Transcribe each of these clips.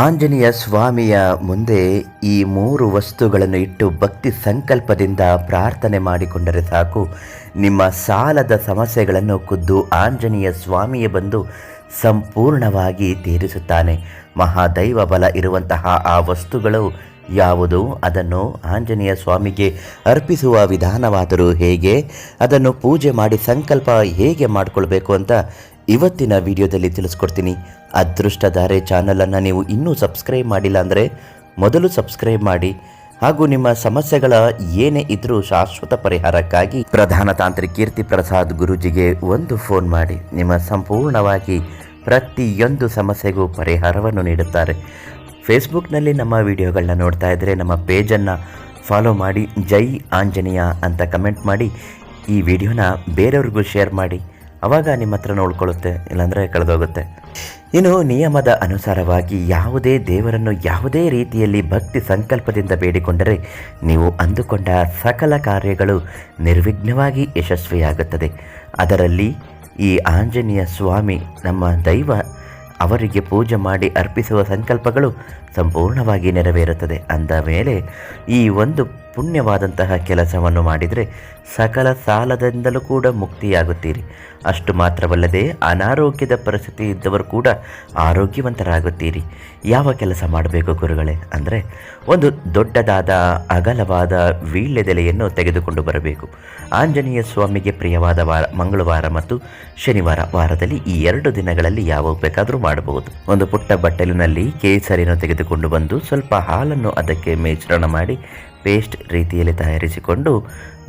ಆಂಜನೇಯ ಸ್ವಾಮಿಯ ಮುಂದೆ ಈ ಮೂರು ವಸ್ತುಗಳನ್ನು ಇಟ್ಟು ಭಕ್ತಿ ಸಂಕಲ್ಪದಿಂದ ಪ್ರಾರ್ಥನೆ ಮಾಡಿಕೊಂಡರೆ ಸಾಕು. ನಿಮ್ಮ ಸಾಲದ ಸಮಸ್ಯೆಗಳನ್ನು ಖುದ್ದು ಆಂಜನೇಯ ಸ್ವಾಮಿಯೇ ಬಂದು ಸಂಪೂರ್ಣವಾಗಿ ತೀರಿಸುತ್ತಾನೆ. ಮಹಾದೈವ ಬಲ ಇರುವಂತಹ ಆ ವಸ್ತುಗಳು ಯಾವುದು ಅದನ್ನು ಆಂಜನೇಯ ಸ್ವಾಮಿಗೆ ಅರ್ಪಿಸುವ ವಿಧಾನವಾದರೂ ಹೇಗೆ, ಅದನ್ನು ಪೂಜೆ ಮಾಡಿ ಸಂಕಲ್ಪ ಹೇಗೆ ಮಾಡಿಕೊಳ್ಬೇಕು ಅಂತ ಇವತ್ತಿನ ವಿಡಿಯೋದಲ್ಲಿ ತಿಳಿಸ್ಕೊಡ್ತೀನಿ, ಅದೃಷ್ಟಧಾರೆ ಚಾನಲನ್ನು ನೀವು ಇನ್ನೂ ಸಬ್ಸ್ಕ್ರೈಬ್ ಮಾಡಿಲ್ಲ ಅಂದರೆ ಮೊದಲು ಸಬ್ಸ್ಕ್ರೈಬ್ ಮಾಡಿ. ಹಾಗೂ ನಿಮ್ಮ ಸಮಸ್ಯೆಗಳ ಏನೇ ಇದ್ರೂ ಶಾಶ್ವತ ಪರಿಹಾರಕ್ಕಾಗಿ ಪ್ರಧಾನ ತಾಂತ್ರಿಕ ಕೀರ್ತಿ ಪ್ರಸಾದ್ ಗುರುಜಿಗೆ ಒಂದು ಫೋನ್ ಮಾಡಿ. ನಿಮ್ಮ ಸಂಪೂರ್ಣವಾಗಿ ಪ್ರತಿಯೊಂದು ಸಮಸ್ಯೆಗೂ ಪರಿಹಾರವನ್ನು ನೀಡುತ್ತಾರೆ. ಫೇಸ್ಬುಕ್ನಲ್ಲಿ ನಮ್ಮ ವಿಡಿಯೋಗಳನ್ನ ನೋಡ್ತಾ ಇದ್ದರೆ ನಮ್ಮ ಪೇಜನ್ನು ಫಾಲೋ ಮಾಡಿ, ಜೈ ಆಂಜನೇಯ ಅಂತ ಕಮೆಂಟ್ ಮಾಡಿ, ಈ ವಿಡಿಯೋನ ಬೇರೆಯವ್ರಿಗೂ ಶೇರ್ ಮಾಡಿ. ಅವಾಗ ನಿಮ್ಮ ಹತ್ರ ಉಳ್ಕೊಳ್ಳುತ್ತೆ ಇಲ್ಲಾಂದರೆ ಕಳೆದೋಗುತ್ತೆ. ಇನ್ನು ನಿಯಮದ ಅನುಸಾರವಾಗಿ ಯಾವುದೇ ದೇವರನ್ನು ಯಾವುದೇ ರೀತಿಯಲ್ಲಿ ಭಕ್ತಿ ಸಂಕಲ್ಪದಿಂದ ಬೇಡಿಕೊಂಡರೆ ನೀವು ಅಂದುಕೊಂಡ ಸಕಲ ಕಾರ್ಯಗಳು ನಿರ್ವಿಘ್ನವಾಗಿ ಯಶಸ್ವಿಯಾಗುತ್ತದೆ. ಅದರಲ್ಲಿ ಈ ಆಂಜನೇಯ ಸ್ವಾಮಿ ನಮ್ಮ ದೈವ, ಅವರಿಗೆ ಪೂಜೆ ಮಾಡಿ ಅರ್ಪಿಸುವ ಸಂಕಲ್ಪಗಳು ಸಂಪೂರ್ಣವಾಗಿ ನೆರವೇರುತ್ತದೆ. ಅಂದ ಮೇಲೆ ಈ ಒಂದು ಪುಣ್ಯವಾದಂತಹ ಕೆಲಸವನ್ನು ಮಾಡಿದರೆ ಸಕಲ ಸಾಲದಿಂದಲೂ ಕೂಡ ಮುಕ್ತಿಯಾಗುತ್ತೀರಿ. ಅಷ್ಟು ಮಾತ್ರವಲ್ಲದೆ ಅನಾರೋಗ್ಯದ ಪರಿಸ್ಥಿತಿ ಇದ್ದವರು ಕೂಡ ಆರೋಗ್ಯವಂತರಾಗುತ್ತೀರಿ. ಯಾವ ಕೆಲಸ ಮಾಡಬೇಕು ಗುರುಗಳೇ? ಅಂದರೆ ಒಂದು ದೊಡ್ಡದಾದ ಅಗಲವಾದ ವೀಳ್ಯದೆಲೆಯನ್ನು ತೆಗೆದುಕೊಂಡು ಬರಬೇಕು. ಆಂಜನೇಯ ಸ್ವಾಮಿಗೆ ಪ್ರಿಯವಾದ ವಾರ, ಮಂಗಳವಾರ ಮತ್ತು ಶನಿವಾರ ವಾರದಲ್ಲಿ ಈ ಎರಡು ದಿನಗಳಲ್ಲಿ ಯಾವ ಬೇಕಾದರೂ ಮಾಡಬಹುದು. ಒಂದು ಪುಟ್ಟ ಬಟ್ಟಲಿನಲ್ಲಿ ಕೇಸರಿಯನ್ನು ತೆಗೆದುಕೊಂಡು ಬಂದು ಸ್ವಲ್ಪ ಹಾಲನ್ನು ಅದಕ್ಕೆ ಮಿಶ್ರಣ ಮಾಡಿ ಪೇಸ್ಟ್ ರೀತಿಯಲ್ಲಿ ತಯಾರಿಸಿಕೊಂಡು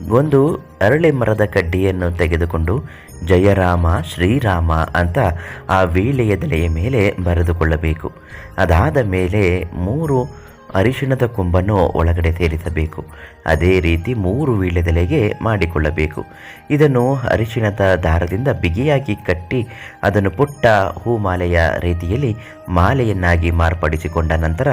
ಒಂದು ಅರಳೆ ಮರದ ಕಡ್ಡಿಯನ್ನು ತೆಗೆದುಕೊಂಡು ಜಯರಾಮ, ಶ್ರೀರಾಮ ಅಂತ ಆ ವೀಳೆಯದೆಲೆಯ ಮೇಲೆ ಬರೆದುಕೊಳ್ಳಬೇಕು. ಅದಾದ ಮೇಲೆ ಮೂರು ಅರಿಶಿಣದ ಕೊಂಬನ್ನು ಒಳಗಡೆ ಸೇರಿಸಬೇಕು. ಅದೇ ರೀತಿ ಮೂರು ವೀಳ್ಯದೆಲೆಗೆ ಮಾಡಿಕೊಳ್ಳಬೇಕು. ಇದನ್ನು ಅರಿಶಿಣದ ದಾರದಿಂದ ಬಿಗಿಯಾಗಿ ಕಟ್ಟಿ ಅದನ್ನು ಪುಟ್ಟ ಹೂಮಾಲೆಯ ರೀತಿಯಲ್ಲಿ ಮಾಲೆಯನ್ನಾಗಿ ಮಾರ್ಪಡಿಸಿಕೊಂಡ ನಂತರ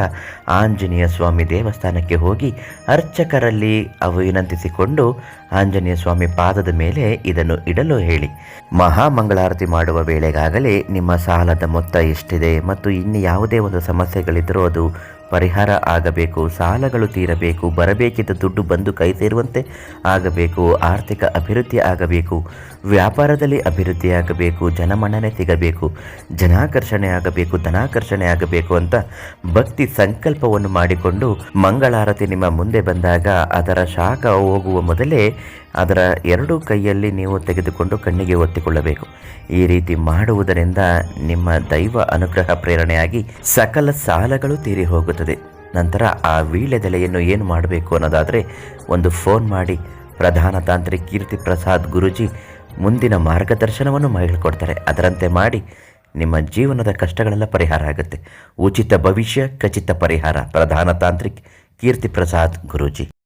ಆಂಜನೇಯ ಸ್ವಾಮಿ ದೇವಸ್ಥಾನಕ್ಕೆ ಹೋಗಿ ಅರ್ಚಕರಲ್ಲಿ ಅವು ವಿನಂತಿಸಿಕೊಂಡು ಆಂಜನೇಯ ಸ್ವಾಮಿ ಪಾದದ ಮೇಲೆ ಇದನ್ನು ಇಡಲು ಹೇಳಿ. ಮಹಾಮಂಗಳಾರತಿ ಮಾಡುವ ವೇಳೆಗಾಗಲೇ ನಿಮ್ಮ ಸಾಲದ ಮೊತ್ತ ಎಷ್ಟಿದೆ ಮತ್ತು ಇನ್ನು ಯಾವುದೇ ಒಂದು ಸಮಸ್ಯೆಗಳಿದ್ದರೂ ಅದು ಪರಿಹಾರ ಆಗಬೇಕು, ಸಾಲಗಳು ತೀರಬೇಕು, ಬರಬೇಕಿದ್ದ ದುಡ್ಡು ಬಂದು ಕೈ ಸೇರುವಂತೆ ಆಗಬೇಕು, ಆರ್ಥಿಕ ಅಭಿವೃದ್ಧಿ ಆಗಬೇಕು, ವ್ಯಾಪಾರದಲ್ಲಿ ಅಭಿವೃದ್ಧಿಯಾಗಬೇಕು ಜನಮನ್ನಣೆ ಸಿಗಬೇಕು, ಜನಾಕರ್ಷಣೆ ಆಗಬೇಕು, ಧನಾಕರ್ಷಣೆ ಆಗಬೇಕು ಅಂತ ಭಕ್ತಿ ಸಂಕಲ್ಪವನ್ನು ಮಾಡಿಕೊಂಡು ಮಂಗಳಾರತಿ ನಿಮ್ಮ ಮುಂದೆ ಬಂದಾಗ ಅದರ ಶಾಖ ಹೋಗುವ ಮೊದಲೇ ಅದರ ಎರಡೂ ಕೈಯಲ್ಲಿ ನೀವು ತೆಗೆದುಕೊಂಡು ಕಣ್ಣಿಗೆ ಒತ್ತಿಕೊಳ್ಳಬೇಕು. ಈ ರೀತಿ ಮಾಡುವುದರಿಂದ ನಿಮ್ಮ ದೈವ ಅನುಗ್ರಹ ಪ್ರೇರಣೆಯಾಗಿ ಸಕಲ ಸಾಲಗಳು ತೀರಿ ಹೋಗುತ್ತದೆ. ನಂತರ ಆ ವೀಳ್ಯದೆಲೆಯನ್ನು ಏನು ಮಾಡಬೇಕು ಅನ್ನೋದಾದರೆ ಒಂದು ಫೋನ್ ಮಾಡಿ ಪ್ರಧಾನ ತಾಂತ್ರಿಕ ಕೀರ್ತಿ ಪ್ರಸಾದ್ ಗುರುಜಿ ಮುಂದಿನ ಮಾರ್ಗದರ್ಶನವನ್ನು ಮಾಡಿಕೊಡ್ತಾರೆ ಅದರಂತೆ ಮಾಡಿ ನಿಮ್ಮ ಜೀವನದ ಕಷ್ಟಗಳೆಲ್ಲ ಪರಿಹಾರ ಆಗುತ್ತೆ. ಉಚಿತ ಭವಿಷ್ಯ, ಖಚಿತ ಪರಿಹಾರ. ಪ್ರಧಾನ ತಾಂತ್ರಿಕ್ ಕೀರ್ತಿ ಪ್ರಸಾದ್ ಗುರೂಜಿ.